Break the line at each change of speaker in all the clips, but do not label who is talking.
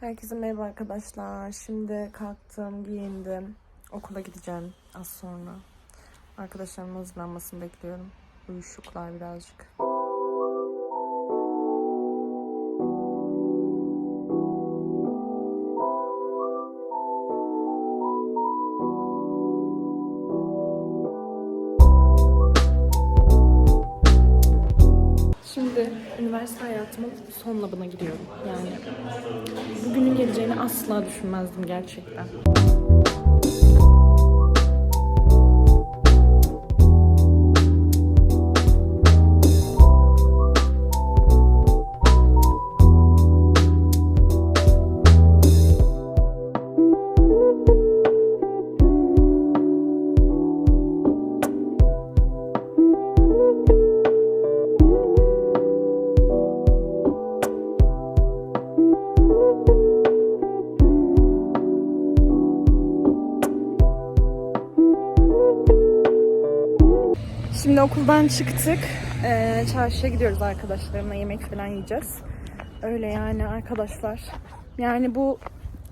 Herkese merhaba arkadaşlar. Şimdi kalktım, giyindim. Okula gideceğim az sonra. Arkadaşlarımın hazırlanmasını bekliyorum. Uyuşuklar birazcık. Şimdi üniversite hayatımın son labına giriyorum. Yani asla düşünmezdim gerçekten. Şimdi okuldan çıktık. Ee, çarşıya gidiyoruz arkadaşlarımla yemek falan yiyeceğiz. Öyle yani arkadaşlar. Yani bu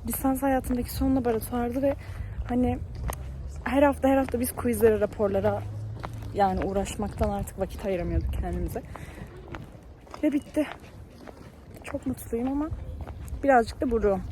lisans hayatımdaki son laboratuvardı ve hani her hafta her hafta biz quizlere, raporlara yani uğraşmaktan artık vakit ayıramıyorduk kendimize. Ve bitti. Çok mutluyum ama birazcık da buruğum.